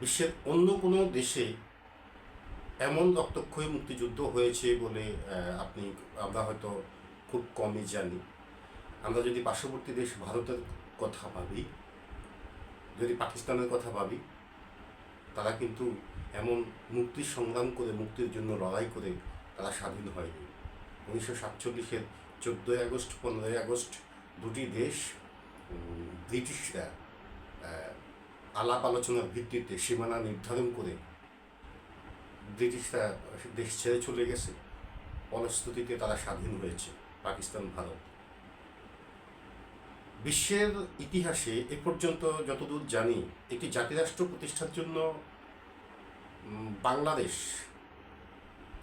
বিশ্বের অন্য কোনো দেশে এমন রক্তক্ষয়ী মুক্তিযুদ্ধ হয়েছে বলে আপনি, আমরা হয়তো খুব কমই জানি। আমরা যদি পার্শ্ববর্তী দেশ ভারতের কথা ভাবি, যদি পাকিস্তানের কথা ভাবি, তারা কিন্তু এমন মুক্তি সংগ্রাম করে, মুক্তির জন্য লড়াই করে তারা স্বাধীন হয়নি। উনিশশো সাতচল্লিশের চোদ্দোই আগস্ট, পনেরোই আগস্ট দুটি দেশ ব্রিটিশরা আলাপ আলোচনার ভিত্তিতে সীমানা নির্ধারণ করে ব্রিটিশরা দেশ ছেড়ে চলে গেছে। ফলশ্রুতিতে তারা স্বাধীন হয়েছে, পাকিস্তান ভারত বিশ্বের ইতিহাসে এ পর্যন্ত যতদূর জানি, একটি জাতিরাষ্ট্র প্রতিষ্ঠার জন্য বাংলাদেশ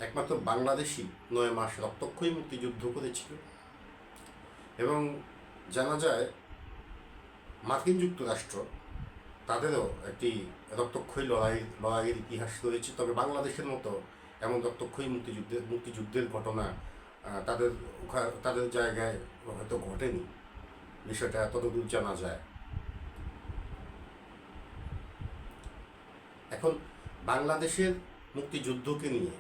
একমাত্র বাংলাদেশই নয় মাস রক্তক্ষয়ী মুক্তিযুদ্ধ করেছিল। এবং জানা যায়, মার্কিন যুক্তরাষ্ট্র তাদেরও একটি রক্তক্ষয়ী লড়াই, লড়াইয়ের ইতিহাস রয়েছে। তবে বাংলাদেশের মতো এমন রক্তক্ষয়ী মুক্তিযুদ্ধের মুক্তিযুদ্ধের ঘটনা তাদের তাদের জায়গায় হয়তো ঘটেনি। বিষয়টা ততদূর জানা যায়। এখন বাংলাদেশের মুক্তিযুদ্ধকে নিয়ে,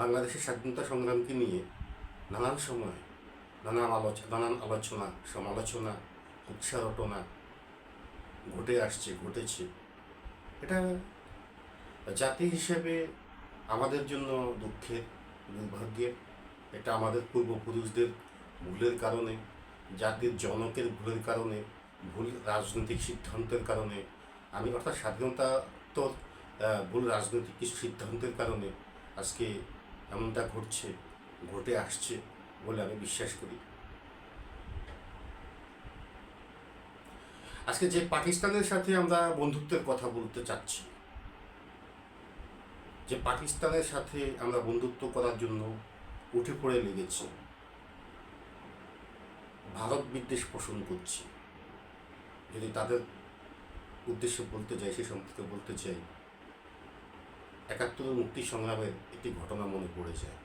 বাংলাদেশের স্বাধীনতা সংগ্রামকে নিয়ে নানান সময় নানান আলোচনা নানান আলোচনা, সমালোচনা উৎসাহটনা ঘটে আসছে, ঘটেছে। এটা জাতি হিসেবে আমাদের জন্য দুঃখের দুর্ভাগ্যের এটা আমাদের পূর্বপুরুষদের ভুলের কারণে, জাতির জনকের ভুলের কারণে, ভুল রাজনৈতিক সিদ্ধান্তের কারণে। আমি অর্থাৎ স্বাধীনতা তো ভুল রাজনৈতিক সিদ্ধান্তের কারণে আজকে এমনটা ঘটছে, ঘটে আসছে বলে আমি বিশ্বাস করি। আজকে যে পাকিস্তানের সাথে আমরা বন্ধুত্বের কথা বলতে চাচ্ছি, যে পাকিস্তানের সাথে আমরা বন্ধুত্ব করার জন্য উঠে পড়ে লেগেছি, ভারত বিদ্বেষ পোষণ করছি। যদি তাদের উদ্দেশ্যে বলতে যাই, সে সম্পর্কে বলতে চাই, একাত্তরের মুক্তি সংগ্রামের একটি ঘটনা মনে পড়ে যায়।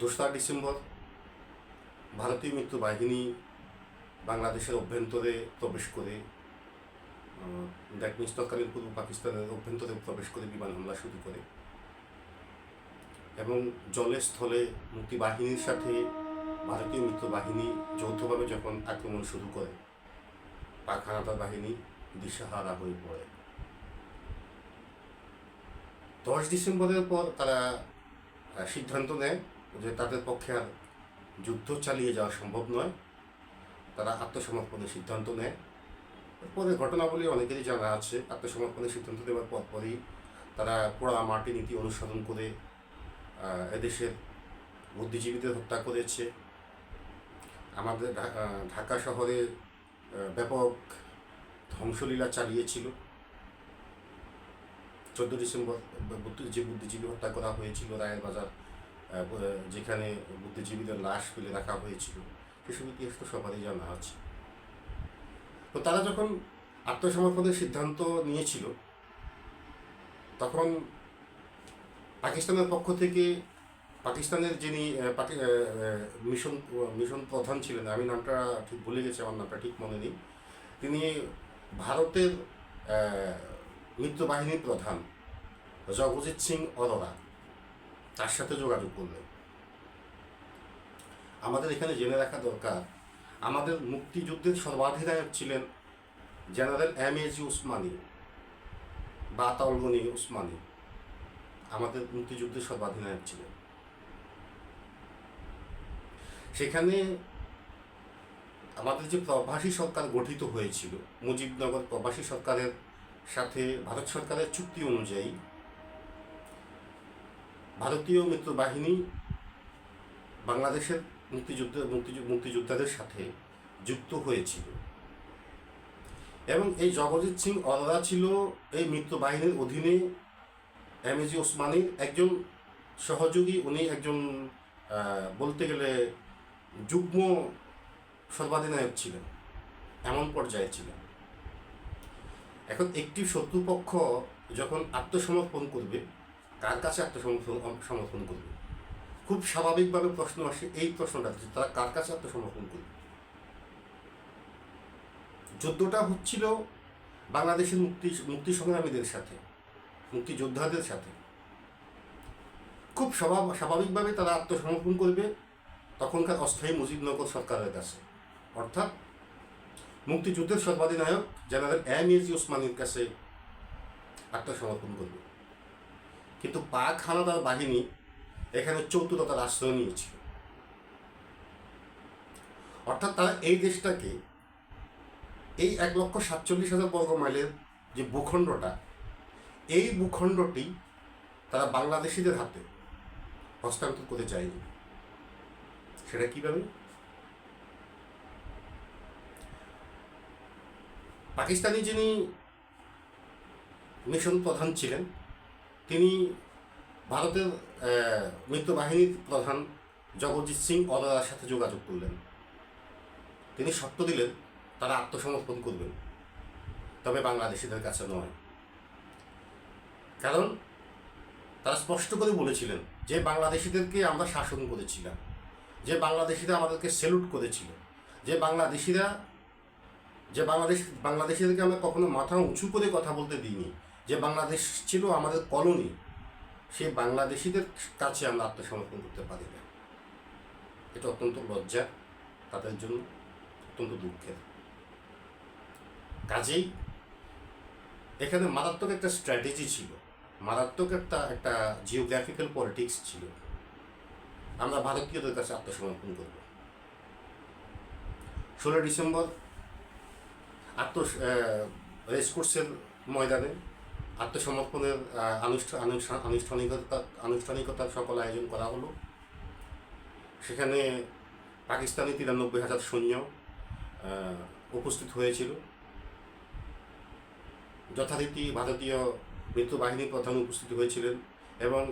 দোসরা ডিসেম্বর ভারতীয় মিত্র বাহিনী বাংলাদেশের অভ্যন্তরে প্রবেশ করে দ্যাট মিনস তৎকালীন পূর্ব পাকিস্তানের অভ্যন্তরে প্রবেশ করে বিমান হামলা শুরু করে। এবং জলে স্থলে মুক্তিবাহিনীর সাথে ভারতীয় মিত্র বাহিনী যৌথভাবে যখন আক্রমণ শুরু করে পাক বাহিনী দিশাহারা হয়ে পড়ে। দশ ডিসেম্বরের পর তারা সিদ্ধান্ত নেয় যে তাদের পক্ষে আর যুদ্ধ চালিয়ে যাওয়া সম্ভব নয়। তারা আত্মসমর্পণের সিদ্ধান্ত নেয়। পরে ঘটনাবলী অনেকেরই জানা আছে। আত্মসমর্পণের সিদ্ধান্ত নেওয়ার পরপরই তারা পোড়া মাটি নীতি অনুসরণ করে এদেশের বুদ্ধিজীবীদের হত্যা করেছে। আমাদের ঢাকা শহরে ব্যাপক ধ্বংসলীলা চালিয়েছিল। চোদ্দ ডিসেম্বর যে বুদ্ধিজীবী হত্যা করা হয়েছিল রায়ের বাজার যেখানে বুদ্ধিজীবীদের লাশ ফেলে রাখা হয়েছিল সেসব ইতিহাস তো সবারই জানা আছে। তো তারা যখন আত্মসমর্পণের সিদ্ধান্ত নিয়েছিল তখন পাকিস্তানের পক্ষ থেকে পাকিস্তানের যিনি মিশন মিশন প্রধান ছিলেন আমি নামটা ঠিক ভুলে গেছি আমার নামটা ঠিক মনে নেই তিনি ভারতের আহ, মিত্র বাহিনীর প্রধান জগজিৎ সিং অরোরা। তার সাথে যোগাযোগ করলেন আমাদের এখানে জেনে রাখা দরকার, আমাদের মুক্তিযুদ্ধের সর্বাধিনায়ক ছিলেন general M A G Osmani বা আতাউলগনি উসমানী আমাদের মুক্তিযুদ্ধের সর্বাধিনায়ক ছিলেন। সেখানে আমাদের যে প্রবাসী সরকার গঠিত হয়েছিল, মুজিবনগর প্রবাসী সরকারের সাথে ভারত সরকারের চুক্তি অনুযায়ী ভারতীয় মিত্র বাহিনী বাংলাদেশের মুক্তিযুদ্ধ মুক্তিযোদ্ধাদের সাথে যুক্ত হয়েছিল। এবং এই জগজিৎ সিং অরোরা ছিল এই মিত্র বাহিনীর অধীনে এমএজি ওসমানীর একজন সহযোগী। উনি একজন বলতে গেলে যুগ্ম সর্বাধিনায়ক ছিলেন, এমন পর্যায়ে ছিলেন। এখন একটি শত্রুপক্ষ যখন আত্মসমর্পণ করবে কার কাছে আত্মসমর্পণ সমর্পণ করবে? খুব স্বাভাবিকভাবে প্রশ্ন আসে, এই প্রশ্নটা যে তারা কার কাছে আত্মসমর্পণ করবে? যুদ্ধটা হচ্ছিল বাংলাদেশের মুক্তি মুক্তি সংগ্রামীদের সাথে, মুক্তিযোদ্ধাদের সাথে। খুব স্বভাব, স্বাভাবিকভাবে তারা আত্মসমর্পণ করবে, তখনকার অস্থায়ী মুজিবনগর সরকারের কাছে। অর্থাৎ মুক্তিযুদ্ধের সর্বাধিনায়ক জেনারেল এম এজ ওসমানের কাছে আত্মসমর্পণ করবে। কিন্তু পাক হানাদার বাহিনী এখানে চতুরতার আশ্রয় নিয়েছিল। অর্থাৎ তারা এই দেশটাকে এই এক লক্ষ সাতচল্লিশ হাজার বর্গ মাইলের যে ভূখণ্ডটা, এই ভূখণ্ডটি তারা বাংলাদেশিদের হাতে হস্তান্তর করতে চায়নি। সেটা কীভাবে? পাকিস্তানি যিনি মিশন প্রধান ছিলেন তিনি ভারতের মিত্রবাহিনীর প্রধান জগজিৎ সিং অরোরার সাথে যোগাযোগ করলেন। তিনি শর্ত দিলেন, তারা আত্মসমর্পণ করবেন। তবে বাংলাদেশিদের কাছে নয়। কারণ তারা স্পষ্ট করে বলেছিলেন যে বাংলাদেশিদেরকে আমরা শাসন করেছিলাম, যে বাংলাদেশিরা আমাদেরকে সেলুট করেছিল, যে বাংলাদেশিরা, যে বাংলাদেশ, বাংলাদেশিদেরকে আমরা কখনো মাথা উঁচু করে কথা বলতে দিইনি যে বাংলাদেশ ছিল আমাদের কলোনি সেই বাংলাদেশিদের কাছে আমরা আত্মসমর্পণ করতে পারি না। এটা অত্যন্ত লজ্জা, তাদের জন্য অত্যন্ত দুঃখের। কাজেই এখানে মারাত্মক একটা স্ট্র্যাটেজি ছিল, মারাত্মক একটা একটা জিওগ্রাফিক্যাল পলিটিক্স ছিল। আমরা ভারতীয়দের কাছে আত্মসমর্পণ করব। ষোলো ডিসেম্বর আত্ম রেসকোর্সের ময়দানে আত্মসমর্পণের আনুষ্ঠানিকতা, আনুষ্ঠানিকতার সকল আয়োজন করা হলো। সেখানে পাকিস্তানি তিরানব্বই হাজার সৈন্য উপস্থিত হয়েছিল। যথারীতি ভারতীয় মৃত্যু বাহিনীর প্রধান উপস্থিত হয়েছিলেন এবং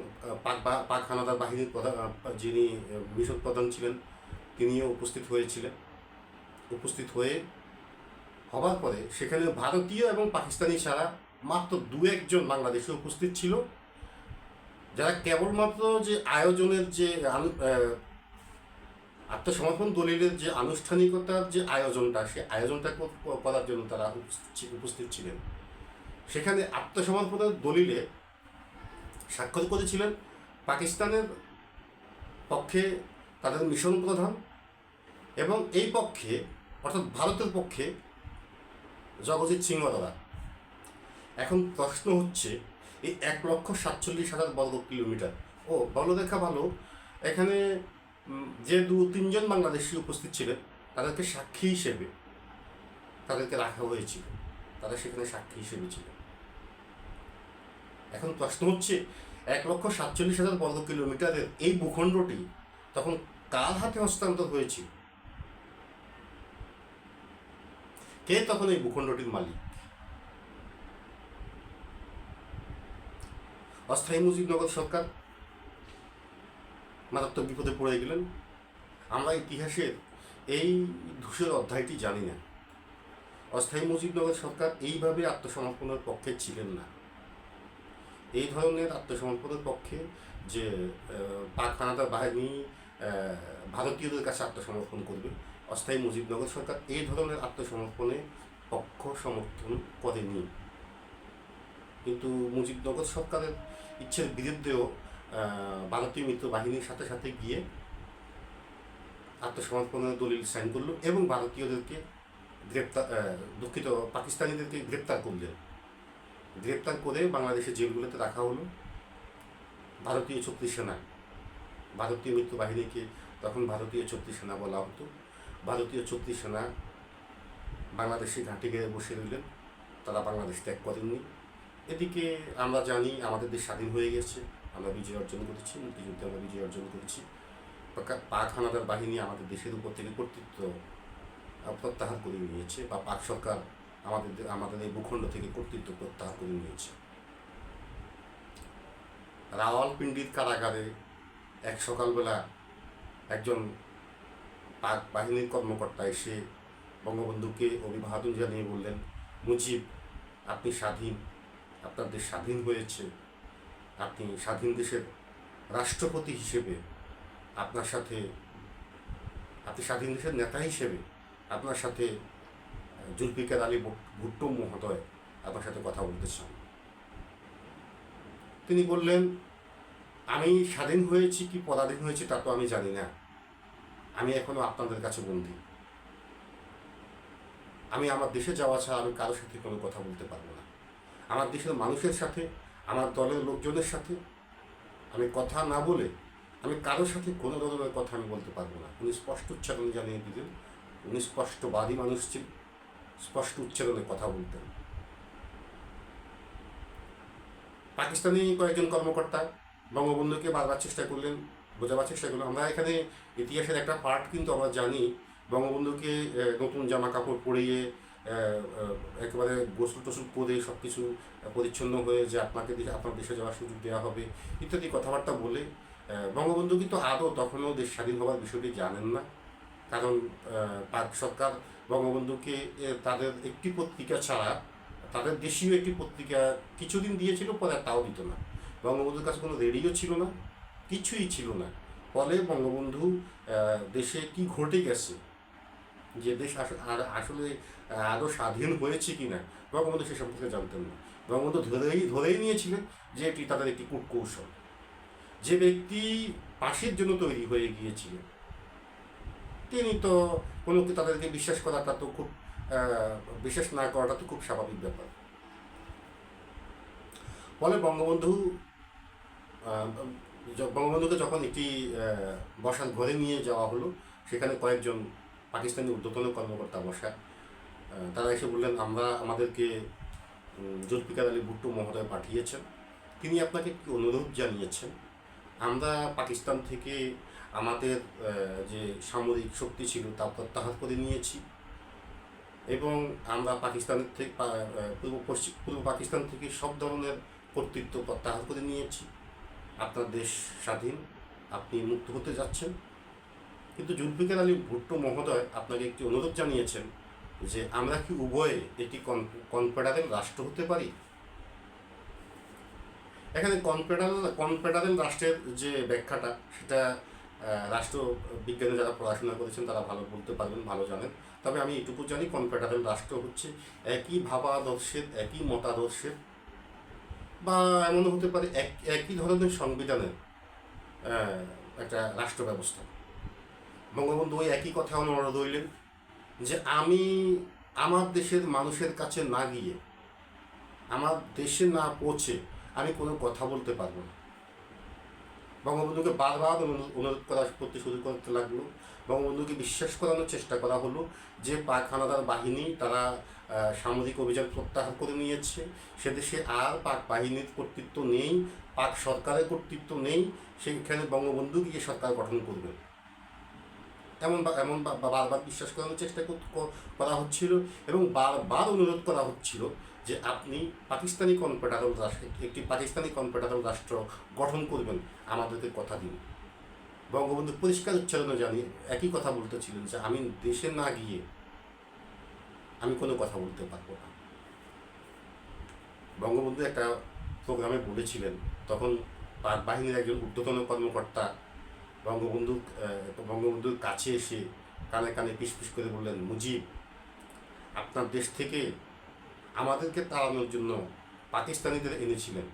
পাক পাক হানাদার বাহিনীর প্রধান যিনি মিশন প্রধান ছিলেন, তিনিও উপস্থিত হয়েছিলেন। উপস্থিত হয়ে হবার পরে সেখানে ভারতীয় এবং পাকিস্তানি ছাড়া মাত্র দু একজন বাংলাদেশে উপস্থিত ছিল। যারা কেবলমাত্র যে আয়োজনের যে আত্মসমর্পণ দলিলের যে আনুষ্ঠানিকতার যে আয়োজনটা, সে আয়োজনটা করার জন্য তারা উপস্থিত- ছিলেন। সেখানে আত্মসমর্পণের দলিলে স্বাক্ষর করেছিলেন পাকিস্তানের পক্ষে তাদের মিশন প্রধান এবং এই পক্ষে, অর্থাৎ ভারতের পক্ষে জগজিৎ সিং অরোরা এখন প্রশ্ন হচ্ছে, এই এক লক্ষ সাতচল্লিশ হাজার বর্গ কিলোমিটার। ও, ভালো দেখা ভালো। এখানে যে দু তিনজন বাংলাদেশি উপস্থিত ছিলেন, তাদেরকে সাক্ষী হিসেবে তাদেরকে রাখা হয়েছিল। তারা সেখানে সাক্ষী হিসেবে ছিল। এখন প্রশ্ন হচ্ছে, এক লক্ষ সাতচল্লিশ হাজার বর্গ কিলোমিটারের এই ভূখণ্ডটি তখন কার হাতে হস্তান্তর হয়েছিল? কে তখন এই ভূখণ্ডটির মালিক? অস্থায়ী মুজিবনগর সরকার মারাত্মক বিপদে পড়ে গেলেন। আমরা ইতিহাসের এই ধূসর অধ্যায়টি জানি না। অস্থায়ী মুজিবনগর সরকার এইভাবে আত্মসমর্পণের পক্ষে ছিলেন না। এই ধরনের আত্মসমর্পণের পক্ষে যে পাক হানাদার বাহিনী ভারতীয়দের কাছে আত্মসমর্পণ করবে, অস্থায়ী মুজিবনগর সরকার এই ধরনের আত্মসমর্পণে পক্ষ সমর্থন করেনি। কিন্তু মুজিবনগর সরকারের ইচ্ছের বিরুদ্ধেও ভারতীয় মিত্র বাহিনীর সাথে সাথে গিয়ে আত্মসমর্পণের দলিল সাইন করল এবং ভারতীয়দেরকে গ্রেপ্তার দুঃখিত, পাকিস্তানিদেরকে গ্রেপ্তার করলেন গ্রেপ্তার করে বাংলাদেশের জেলগুলোতে রাখা হলো। ভারতীয় ছত্রিশ সেনা, ভারতীয় মিত্র বাহিনীকে তখন ভারতীয় ছত্রিশ সেনা বলা হতো। ভারতীয় ছত্রিশ সেনা বাংলাদেশে ঘাঁটি গিয়ে বসে রইলেন তারা বাংলাদেশ ত্যাগ করেননি। এদিকে আমরা জানি আমাদের দেশ স্বাধীন হয়ে গেছে, আমরা বিজয় অর্জন করেছি, মুক্তিযুদ্ধে আমরা বিজয় অর্জন করেছি। পাকা- হানাদার বাহিনী আমাদের দেশের উপর থেকে কর্তৃত্ব প্রত্যাহার করে নিয়েছে, বা পাক সরকার আমাদের আমাদের এই ভূখণ্ড থেকে কর্তৃত্ব প্রত্যাহার করে নিয়েছে। রাওয়ালপিন্ডির কারাগারে এক সকালবেলা একজন পাক বাহিনীর কর্মকর্তা এসে বঙ্গবন্ধুকে অভিবাদন জানিয়ে বললেন, মুজিব, আপনি স্বাধীন। আপনার দেশ স্বাধীন হয়েছে। আপনি স্বাধীন দেশের রাষ্ট্রপতি হিসেবে আপনার সাথে, আপনি স্বাধীন দেশের নেতা হিসেবে আপনার সাথে জুলফিকার আলী ভুট্টো মহোদয় আপনার সাথে কথা বলতে চান। তিনি বললেন, আমি স্বাধীন হয়েছি কি পরাধীন হয়েছি তা তো আমি জানি না। আমি এখনও আপনাদের কাছে বন্দী। আমি আমার দেশে যাওয়া ছাড়া আমি কারোর সাথে কোনো কথা বলতে পারব না। আমার দেশের মানুষের সাথে, আমার দলের লোকজনের সাথে। আমি কথা না বলে, আমি কারোর সাথে কোনো ধরনের কথা আমি বলতে পারব না। উনি স্পষ্ট উচ্চারণে জানিয়ে দিলেন। উনি স্পষ্টবাদী মানুষ ছিলেন। স্পষ্ট উচ্চারণে কথা বলতেন। পাকিস্তানি কয়েকজন কর্মকর্তা বঙ্গবন্ধুকে বারবার চেষ্টা করলেন, বোঝাবার চেষ্টা করলেন। আমরা এখানে ইতিহাসের একটা পার্ট কিন্তু আমরা জানি। বঙ্গবন্ধুকে নতুন জামা কাপড় পরিয়ে একেবারে গোসল টোসল করে সব কিছু পরিচ্ছন্ন হয়ে যে আপনাকে দেখে আপনার দেশে যাওয়ার সুযোগ দেওয়া হবে, ইত্যাদি কথাবার্তা বলে বঙ্গবন্ধু কিন্তু আদৌ তখনও দেশ স্বাধীন হওয়ার বিষয়টি জানেন না। কারণ পাক সরকার বঙ্গবন্ধুকে তাদের একটি পত্রিকা ছাড়া, তাদের দেশীয় একটি পত্রিকা কিছুদিন দিয়েছিল, পরে তাও দিত না। বঙ্গবন্ধুর কাছে কোনো রেডিও ছিল না, কিছুই ছিল না। ফলে বঙ্গবন্ধু দেশে কি ঘটে গেছে যে দেশ আসলে আদৌ স্বাধীন হয়েছে কি না বঙ্গবন্ধু সে সম্পর্কে জানতেন না। বঙ্গবন্ধু ধরেই ধরেই নিয়েছিলেন যে এটি তাদের একটি কূটকৌশল যে ব্যক্তি পাশের জন্য তৈরি হয়ে গিয়েছিলেন তিনি তো কোনো তাদেরকে বিশ্বাস করাটা তো খুব বিশ্বাস না করাটা তো খুব স্বাভাবিক ব্যাপার। ফলে বঙ্গবন্ধু বঙ্গবন্ধুকে যখন একটি বসার ঘরে নিয়ে যাওয়া হলো, সেখানে কয়েকজন পাকিস্তানি ঊর্ধ্বতন কর্মকর্তা বসা তারা এসে বললেন, আমরা আমাদেরকে জুলফিকার আলী ভুট্টো মহোদয় পাঠিয়েছেন। তিনি আপনাকে কি অনুরোধ জানিয়েছেন? আমরা পাকিস্তান থেকে আমাদের যে সামরিক শক্তি ছিল, তা প্রত্যাহার করে নিয়েছি এবং আমরা পাকিস্তানের থেকে পূর্ব পশ্চিম, পূর্ব পাকিস্তান থেকে সব ধরনের কর্তৃত্ব প্রত্যাহার করে নিয়েছি। আপনার দেশ স্বাধীন, আপনি মুক্ত হতে যাচ্ছেন। কিন্তু জুলফিকার আলী ভুট্টো মহোদয় আপনাকে একটি অনুরোধ জানিয়েছেন যে আমরা কি উভয়ে একটি কন- কনফেডারেল রাষ্ট্র হতে পারি? এখানে কনফেডারেল কনফেডারেল রাষ্ট্রের যে ব্যাখ্যাটা, সেটা রাষ্ট্রবিজ্ঞানে যারা পড়াশোনা করেছেন তারা ভালো বলতে পারবেন, ভালো জানেন। তবে আমি এটুকু জানি, কনফেডারেল রাষ্ট্র হচ্ছে একই ভাবাদর্শের, একই মতাদর্শের, বা এমনও হতে পারে এক, একই ধরনের সংবিধানের একটা রাষ্ট্র ব্যবস্থা বঙ্গবন্ধু ওই একই কথা অনুরোধ হইলেন যে আমি আমার দেশের মানুষের কাছে না গিয়ে আমার দেশে না পৌঁছে আমি কোনো কথা বলতে পারব না। বঙ্গবন্ধুকে বারবার অনুরোধ করা করতে শুরু করতে লাগল। বঙ্গবন্ধুকে বিশ্বাস করানোর চেষ্টা করা হলো যে পাক হানাদার বাহিনী তারা সামরিক অভিযান প্রত্যাহার করে নিয়েছে। সে দেশে আর পাক বাহিনীর কর্তৃত্ব নেই, পাক সরকারের কর্তৃত্ব নেই। সেখানে বঙ্গবন্ধু গিয়ে সরকার গঠন করবেন। এমন এমন বারবার বিশ্বাস করানোর চেষ্টা কর- হচ্ছিল এবং বারবার অনুরোধ করা হচ্ছিল যে আপনি পাকিস্তানি কনফেডারেল রাষ্ট্র, একটি পাকিস্তানি কনফেডারেল রাষ্ট্র গঠন করবেন, আমাদেরকে কথা দিন। বঙ্গবন্ধু পরিষ্কার উচ্চারণে জানিয়ে একই কথা বলতেছিলেন যে আমি দেশে না গিয়ে আমি কোনো কথা বলতে পারব না। বঙ্গবন্ধু একটা প্রোগ্রামে বলেছিলেন, তখন বাহিনীর একজন ঊর্ধ্বতন কর্মকর্তা বঙ্গবন্ধু বঙ্গবন্ধুর কাছে এসে কানে কানে পিস পিস করে বললেন, মুজিব, আপনার দেশ থেকে আমাদেরকে তাড়ানোর জন্য পাকিস্তানিদের এনেছিলেন।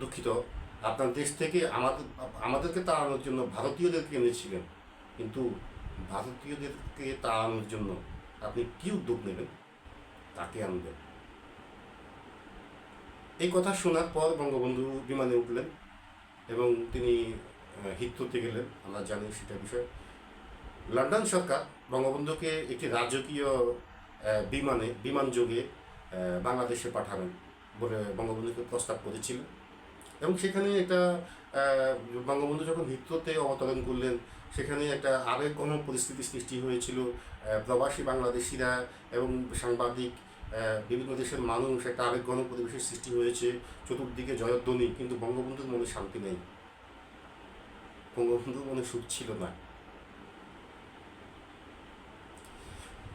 দুঃখিত, আপনার দেশ থেকে আমাদের, আমাদেরকে তাড়ানোর জন্য ভারতীয়দেরকে এনেছিলেন, কিন্তু ভারতীয়দেরকে তাড়ানোর জন্য আপনি কী উদ্যোগ নেবেন? তাকে আনবেন। এই কথা শোনার পর বঙ্গবন্ধু বিমানে উঠলেন এবং তিনি আহ, হিথ্রোতে গেলেন আমরা জানি সেটা বিষয়। লন্ডন সরকার বঙ্গবন্ধুকে একটি রাজকীয় বিমানে বিমান যোগে বাংলাদেশে পাঠাবেন বলে বঙ্গবন্ধুকে প্রস্তাব করেছিলেন এবং সেখানে একটা বঙ্গবন্ধু যখন হিথ্রোতে অবতরণ করলেন সেখানে একটা আরেক আবেগঘন পরিস্থিতি সৃষ্টি হয়েছিল প্রবাসী বাংলাদেশিরা এবং সাংবাদিক বিভিন্ন দেশের মানুষ একটা আবেগঘন পরিবেশের সৃষ্টি হয়েছে। চতুর্দিকে জয়ধ্বনি কিন্তু বঙ্গবন্ধুর মনে শান্তি নেই। বঙ্গবন্ধুর মনে সুখ ছিল না।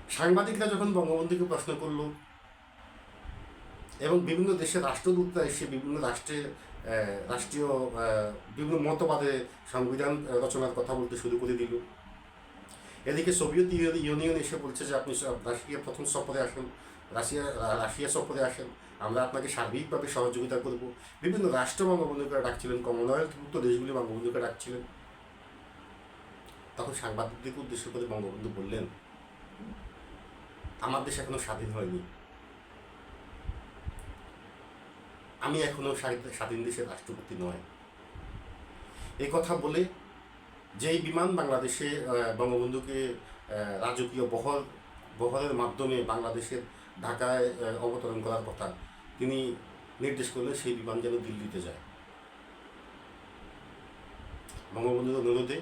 সাংবাদিকরা যখন বঙ্গবন্ধুকে প্রশ্ন করল এবং বিভিন্ন দেশের রাষ্ট্রদূতরা এসে বিভিন্ন রাষ্ট্রের আহ, রাষ্ট্রীয় বিভিন্ন মতবাদে সংবিধান রচনার কথা বলতে শুরু করে দিল। এদিকে সোভিয়েত ইউ- ইউনিয়ন এসে বলছে যে আপনি রাশিয়া প্রথম সফরে আসেন রাশিয়া রাশিয়া সফরে আসেন। আমরা আপনাকে সার্বিকভাবে সহযোগিতা করব। বিভিন্ন রাষ্ট্র বঙ্গবন্ধুকে ডাকছিলেন কমনওয়েলথভুক্ত দেশগুলি বঙ্গবন্ধুকে ডাকছিলেন। তখন সাংবাদিকদেরকে উদ্দেশ্য করে বঙ্গবন্ধু বললেন, আমার দেশ এখনও স্বাধীন হয়নি। আমি এখনও স্বাধীন- দেশের রাষ্ট্রপতি নয়। এই কথা বলে যেই বিমান বাংলাদেশে বঙ্গবন্ধুকে রাজকীয় বহর, বহরের মাধ্যমে বাংলাদেশের ঢাকায় অবতরণ করার কথা তিনি নির্দেশ করলেন সেই বিমান যেন দিল্লিতে যায়। বঙ্গবন্ধুর অনুরোধে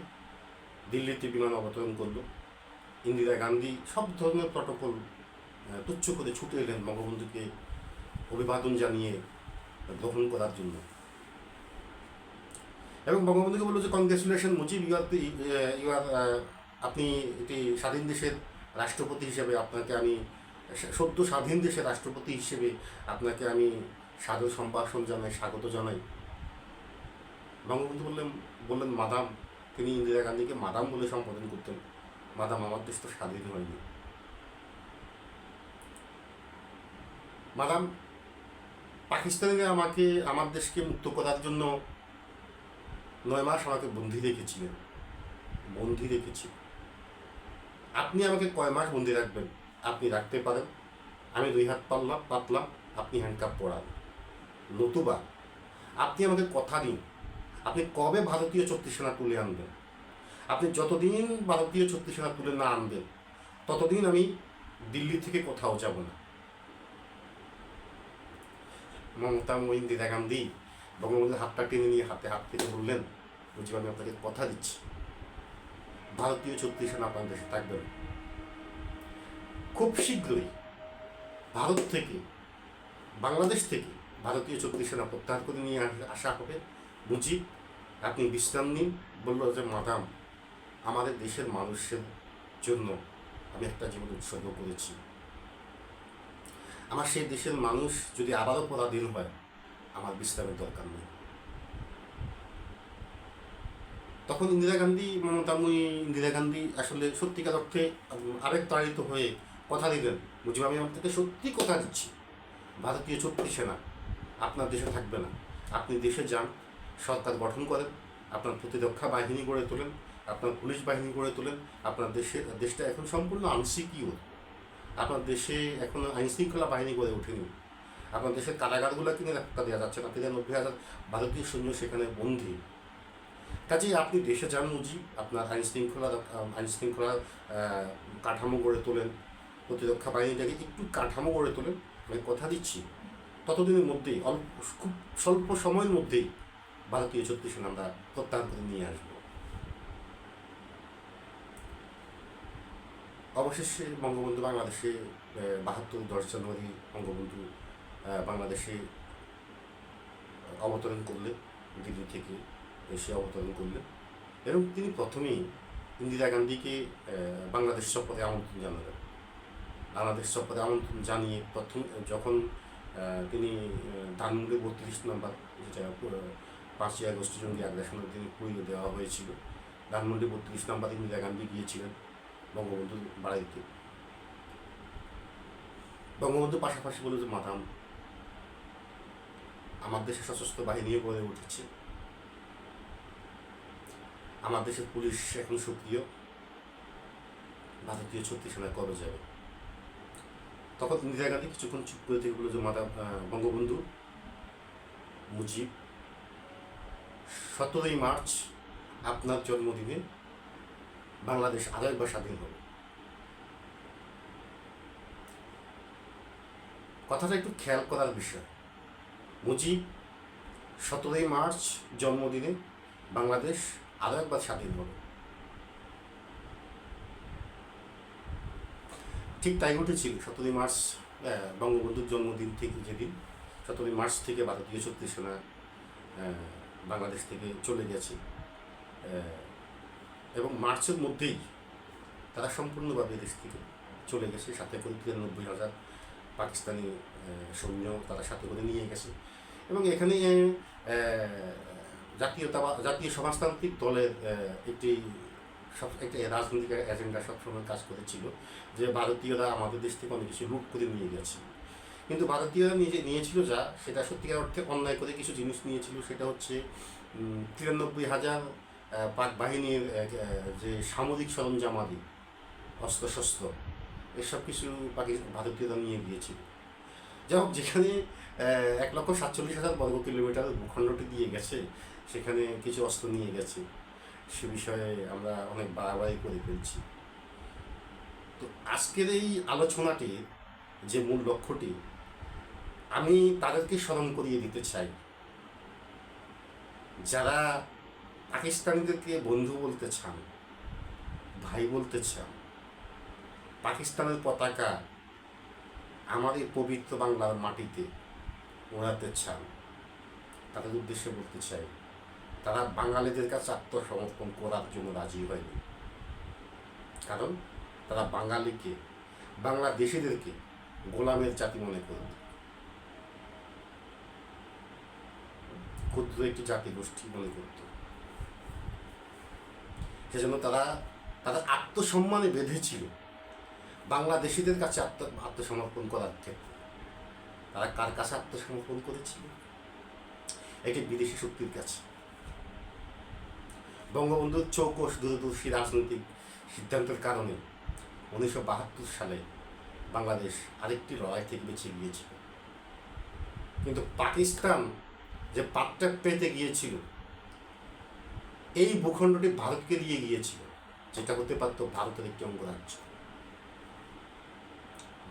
দিল্লিতে বিমান অবতরণ করল। ইন্দিরা গান্ধী সব ধরনের প্রটোকল তুচ্ছ করে ছুটে এলেন বঙ্গবন্ধুকে অভিবাদন জানিয়ে গ্রহণ করার জন্য। এবং বঙ্গবন্ধুকে বলল যে congratulation Mujib you are you are আপনি এটি স্বাধীন দেশের রাষ্ট্রপতি হিসেবে আপনাকে আমি সদ্য স্বাধীন দেশের রাষ্ট্রপতি হিসেবে আপনাকে আমি সাদর সম্ভাষণ জানাই, স্বাগত জানাই। বঙ্গবন্ধু বললেন বললেন, মাদাম, তিনি ইন্দিরা গান্ধীকে মাদাম বলে সম্বোধন করতেন। মাদাম, আমার দেশ তো স্বাধীন হয়নি। মাদাম, পাকিস্তানিরা আমাকে, আমার দেশকে মুক্ত করার জন্য নয় মাস আমাকে বন্দি রেখেছিলেন। বন্দি রেখেছি। আপনি আমাকে কয় মাস বন্দি রাখবেন? আপনি রাখতে পারেন। আমি দুই হাত পারলাম পাতলাম আপনি হ্যান্ডকাপ পড়ান নতুবা, আপনি আমাকে কথা দিন, আপনি কবে ভারতীয় সেনা তুলে আনবেন? আপনি যতদিন ভারতীয় সেনা তুলে না আনবেন, ততদিন আমি দিল্লি থেকে কোথাও যাব না। মমতা ইন্দিরা গান্ধী, বঙ্গবন্ধুর হাতটা টেনে নিয়ে হাতে হাত থেকে বললেন, বুঝি আমি আপনাকে কথা দিচ্ছি। ভারতীয় সেনা আপনার দেশে থাকবে না। খুব শীঘ্রই ভারত থেকে, বাংলাদেশ থেকে ভারতীয় শক্তি সেনা প্রত্যাহার করে নিয়ে আস- হবে। মুজিব, আপনি বিশ্রাম নিন। বলল যে, মাদাম, আমাদের দেশের মানুষের জন্য আমি একটা জীবন উৎসর্গ করেছি। আমার সেই দেশের মানুষ যদি আবারও পরাধীন হয়, আমার বিশ্রামের দরকার নেই। তখন ইন্দিরা গান্ধী মমতাময়ী ইন্দিরা গান্ধী আসলে সত্যিকার অর্থে আবেগ তাড়িত হয়ে কথা দিলেন মুজিব আমি থেকে সত্যি কথা দিচ্ছি। ভারতীয় শক্তি সেনা আপনার দেশে থাকবে না। আপনি দেশে যান সরকার গঠন করেন আপনার প্রতিরক্ষা বাহিনী গড়ে তোলেন আপনার পুলিশ বাহিনী গড়ে তোলেন আপনার দেশের দেশটা এখন সম্পূর্ণ আনসিকিউর। আপনার দেশে এখনও আইনশৃঙ্খলা বাহিনী গড়ে ওঠেনি। আপনার দেশের কারাগারগুলো কিনে রাখতে দেওয়া যাচ্ছে না তিরানব্বই হাজার ভারতীয় সৈন্য সেখানে বন্দী। কাজেই আপনি দেশে যান মুজিব আপনার আইন শৃঙ্খলা আইন শৃঙ্খলা আহ, কাঠামো গড়ে তোলেন প্রতিরক্ষা বাহিনীটাকে একটু কাঠামো গড়ে তোলেন। আমি কথা দিচ্ছি। ততদিনের মধ্যেই, অল্প, খুব স্বল্প সময়ের মধ্যেই ভারতীয় সেনা আমরা প্রত্যাহার করে নিয়ে আসব। অবশেষে বঙ্গবন্ধু বাংলাদেশে বাহাত্তর দশ জানুয়ারি বঙ্গবন্ধু বাংলাদেশে অবতরণ করলেন, দিল্লি থেকে এসে অবতরণ করলেন। এবং তিনি প্রথমেই ইন্দিরা গান্ধীকে বাংলাদেশ সফরে আমন্ত্রণ জানালেন। বাংলাদেশ সফরে আমন্ত্রণ জানিয়ে প্রথম, যখন তিনি ধানমন্ডি বত্রিশ নম্বর, যেটা পাঁচই আগস্ট জঙ্গি আগ্রাসনের দিনে পুড়িয়ে দেওয়া হয়েছিল। ধানমন্ডি বত্রিশ নম্বর ইন্দিরা গান্ধী গিয়েছিলেন বঙ্গবন্ধুর বাড়িতে। বঙ্গবন্ধু পাশাপাশি বলে যে মাদাম, আমার দেশে সশস্ত্র বাহিনীও গড়ে উঠেছে। আমার দেশের পুলিশ এখন সক্রিয়। ভারতীয় শক্তি সেনা কবে যাবে? তখন ইন্দিরা গান্ধী কিছুক্ষণ চুপ করে থেকে বলল, যে মাতা বঙ্গবন্ধু, মুজিব, সতেরোই মার্চ আপনার জন্মদিনে বাংলাদেশ আরও একবার স্বাধীন হবে। কথাটা একটু খেয়াল করার বিষয়। মুজিব, সতেরোই মার্চ জন্মদিনে বাংলাদেশ আরও একবার স্বাধীন হবে। ঠিক তাই ঘটেছিল। সতেরোই মার্চ বঙ্গবন্ধুর জন্মদিন থেকে যেদিন, সতেরোই মার্চ থেকে ভারতীয় শক্তি সেনা বাংলাদেশ থেকে চলে গেছে। এবং মার্চের মধ্যেই তারা সম্পূর্ণভাবে দেশ থেকে চলে গেছে। সাথে করে তিরানব্বই হাজার পাকিস্তানি সৈন্য তারা সাথে করে নিয়ে গেছে। এবং এখানে জাতীয়তা, জাতীয় সমাজতান্ত্রিক দলের একটি সব একটা রাজনৈতিক এজেন্ডা সবসময় কাজ করেছিল যে ভারতীয়রা আমাদের দেশ থেকে অনেক কিছু লুট করে নিয়ে গেছে। কিন্তু ভারতীয়রা নিজে নিয়েছিল যা, সেটা সত্যিকার অর্থে অন্যায় করে কিছু জিনিস নিয়েছিল, সেটা হচ্ছে তিরানব্বই হাজার পাক বাহিনীর যে সামরিক সরঞ্জামাদি অস্ত্রশস্ত্র, এসব কিছু পাকিস্তান ভারতীয়রা নিয়ে গিয়েছিল। যাই হোক, যেখানে এক লক্ষ সাতচল্লিশ হাজার বর্গ কিলোমিটার ভূখণ্ডটি দিয়ে গেছে, সেখানে কিছু অস্ত্র নিয়ে গেছে। সে বিষয়ে আমরা অনেক বাড়াবাড়ি করে ফেলছি। তো আজকের এই আলোচনাটির যে মূল লক্ষ্যটি, আমি তাদেরকে স্মরণ করিয়ে দিতে চাই। যারা পাকিস্তানিদেরকে বন্ধু বলতে চান, ভাই বলতে চান, পাকিস্তানের পতাকা আমাদের পবিত্র বাংলার মাটিতে ওড়াতে চান, তাদের উদ্দেশ্যে বলতে চাই তারা বাঙালিদের কাছে আত্মসমর্পণ করার জন্য রাজি হয়নি। কারণ তারা বাঙালিকে, বাংলাদেশিদেরকে গোলামের জাতি মনে করত ক্ষুদ্র একটি জাতি গোষ্ঠী মনে করত। সেজন্য তারা, তাদের আত্মসম্মানে বেঁধেছিল বাংলাদেশিদের কাছে আত্ম, আত্মসমর্পণ করার ক্ষেত্রে। তারা কার কাছে আত্মসমর্পণ করেছিল? একটি বিদেশি শক্তির কাছে। বঙ্গবন্ধুর চৌকস দূরদর্শী রাজনৈতিক সিদ্ধান্তের কারণে উনিশশো বাহাত্তর সালে বাংলাদেশ আরেকটি লড়াই থেকে বেঁচে গিয়েছিল। কিন্তু পাকিস্তান যে পাটটা পেতে গিয়েছিল, এই ভূখণ্ডটি ভারতকে দিয়ে গিয়েছিল, যেটা হতে পারতো ভারতের একটি অঙ্গরাজ্য।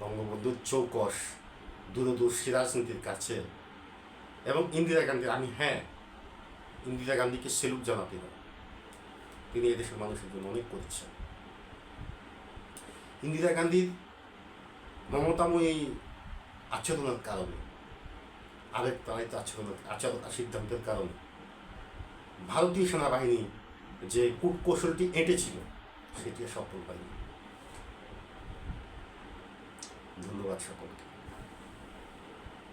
বঙ্গবন্ধুর চৌকস দূরদর্শী রাজনীতির কাছে এবং ইন্দিরা গান্ধী আমি হ্যাঁ ইন্দিরা গান্ধীকে সেলুট জানাতে হবে। তিনি এদেশের মানুষের জন্য অনেক করেছেন। ইন্দিরা গান্ধীর মমতাময়ী আচরণের কারণে, আবেগ তাড়িত আচরণের আচরণ সিদ্ধান্তের কারণে ভারতীয় সেনাবাহিনী যে কূটকৌশলটি এঁটেছিল, সেটি সফল হয়নি। ধন্যবাদ সকলকে।